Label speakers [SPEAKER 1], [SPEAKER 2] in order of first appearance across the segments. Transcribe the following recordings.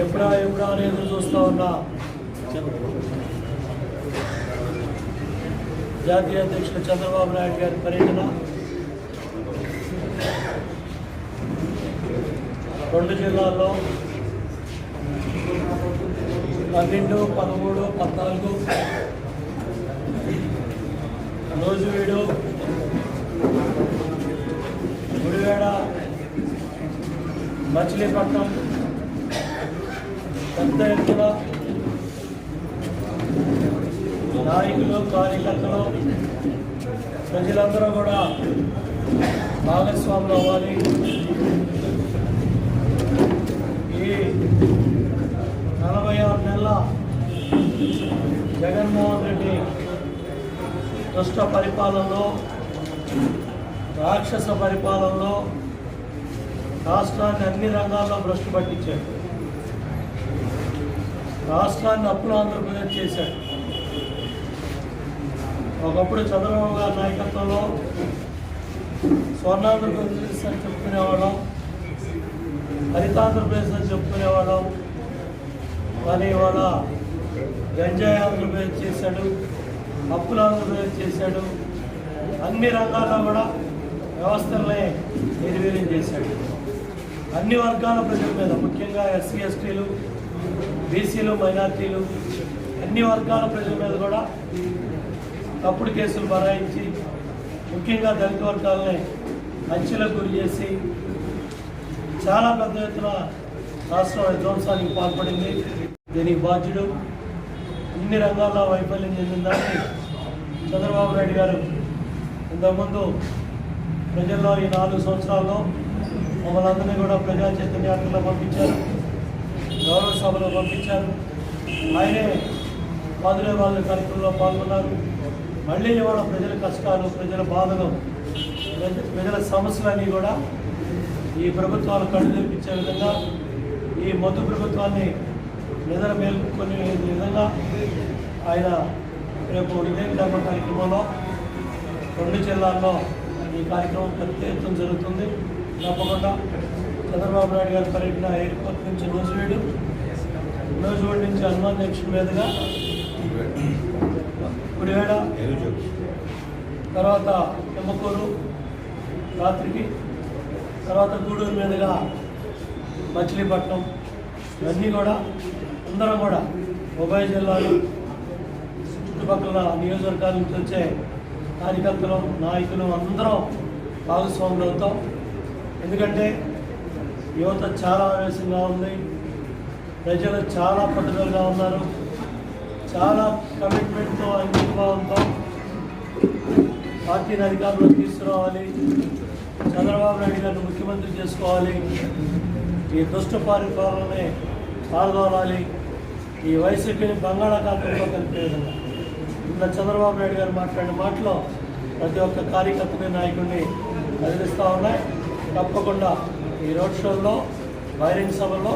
[SPEAKER 1] ఎప్పుడా ఎప్పుడా అని ఎదురు చూస్తూ ఉన్నా. జాతీయ అధ్యక్షుడు చంద్రబాబు నాయుడు గారి పర్యటన రెండు జిల్లాల్లో పన్నెండు పదమూడు పద్నాలుగు రోజువీడు గుడివేడ మచిలీపట్నం పెద్ద ఎత్తున నాయకులు కార్యకర్తలు ప్రజలందరూ కూడా భాగస్వాములు అవ్వాలి. ఈ నలభై ఆరు నెలల జగన్మోహన్ రెడ్డి దుష్ట పరిపాలనలో రాక్షస పరిపాలనలో రాష్ట్రాన్ని అన్ని రంగాల్లో భ్రష్టు పట్టించాడు. రాష్ట్రాన్ని అప్పుల ఆంధ్రప్రదేశ్ చేశాడు. ఒకప్పుడు చంద్రబాబు గారి నాయకత్వంలో స్వర్ణాంధ్రప్రదేశ్ అని చెప్పుకునేవాళ్ళం హరితాంధ్రప్రదేశ్ అని చెప్పుకునేవాళ్ళం కానీ ఇవాళ గంజాయి ఆంధ్రప్రదేశ్ చేశాడు అప్పుల ఆంధ్రప్రదేశ్ చేశాడు అన్ని రంగాల్లో కూడా వ్యవస్థలనే నిర్వీర్యం చేశాడు. అన్ని వర్గాల ప్రజల మీద ముఖ్యంగా ఎస్సీ ఎస్టీలు బీసీలు మైనార్టీలు అన్ని వర్గాల ప్రజల మీద కూడా తప్పుడు కేసులు బరాయించి ముఖ్యంగా దళిత వర్గాలని హత్యలకు గురి చేసి చాలా పెద్ద ఎత్తున రాష్ట్ర విధ్వంసానికి పాల్పడింది. దీనికి బాధ్యుడు అన్ని రంగాల్లో వైఫల్యం చెందిందని చంద్రబాబు నాయుడు గారు. ఇంతకుముందు ప్రజల్లో ఈ నాలుగు సంవత్సరాల్లో మమ్మల్ని అందరినీ కూడా ప్రజా చైతన్యాత్రలో పంపించారు. గౌరవ సభలో పంపించారు. ఆయనే పాదులే వాళ్ళ కార్యక్రమంలో పాల్గొన్నారు. మళ్ళీ ఇవాళ ప్రజల కష్టాలు ప్రజల బాధలు ప్రజల సమస్యలన్నీ కూడా ఈ ప్రభుత్వాలు కళ్ళు తెరిపించే విధంగా ఈ మొదటి ప్రభుత్వాన్ని నిద్ర మేల్కొనే విధంగా ఆయన రేపు ఇదే ధర్మ కార్యక్రమంలో రెండు జిల్లాల్లో ఈ కార్యక్రమం పెద్ద ఎత్తున జరుగుతుంది. తప్పకుండా చంద్రబాబు నాయుడు గారి పర్యటన ఎయిర్పోర్ట్ నుంచి నూజివీడు నూజివీడు నుంచి హనుమాన్ జంక్షన్ మీదుగా గుడివేడ తర్వాత ఎమ్మకూరు రాత్రికి తర్వాత గూడూరు మీదుగా మచిలీపట్నం. ఇవన్నీ కూడా అందరం కూడా ఉభయ జిల్లాలు చుట్టుపక్కల నియోజకవర్గాల నుంచి వచ్చే కార్యకర్తలు నాయకులు అందరం భాగస్వాములు అవుతాం ఎందుకంటే యువత చాలా ఆవేశంగా ఉంది. ప్రజలు చాలా పట్టుదలగా ఉన్నారు. చాలా కమిట్మెంట్తో అంకితభావంతో పార్టీని అధికారంలో తీసుకురావాలి. చంద్రబాబు నాయుడు గారిని ముఖ్యమంత్రి చేసుకోవాలి. ఈ దుష్ట పరిపాలనని పాల్గొనాలి ఈ వైసీపీని బంగాళాఖాతంలో కలిపే విధంగా. నిన్న చంద్రబాబు నాయుడు గారు మాట్లాడిన మాటలో ప్రతి ఒక్క కార్యకర్తని నాయకుడిని కదిలిస్తూ ఉన్నాయి. తప్పకుండా ఈ రోడ్ షోల్లో బహిరంగ సభలో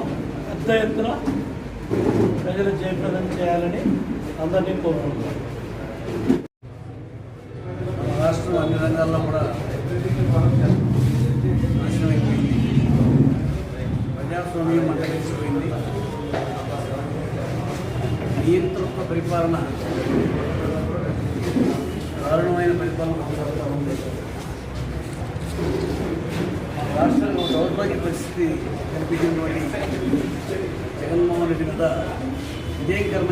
[SPEAKER 1] పెద్ద ఎత్తున ప్రజలు జయప్రదం చేయాలని అందరినీ కోరుకుంటున్నాను
[SPEAKER 2] మన రాష్ట్రం అన్ని రంగాల్లో కూడా నాశనమైపోయింది ప్రజాస్వామ్యం మంటలించిపోయింది నియంతృత్వ పరిపాలన దారుణమైన పరిపాలన కొనసాగుతూ ఉంది. రాష్ట్ర దౌర్భాగ్య పరిస్థితి కనిపించినటువంటి జగన్మోహన్ రెడ్డి మీద విజయకరమైన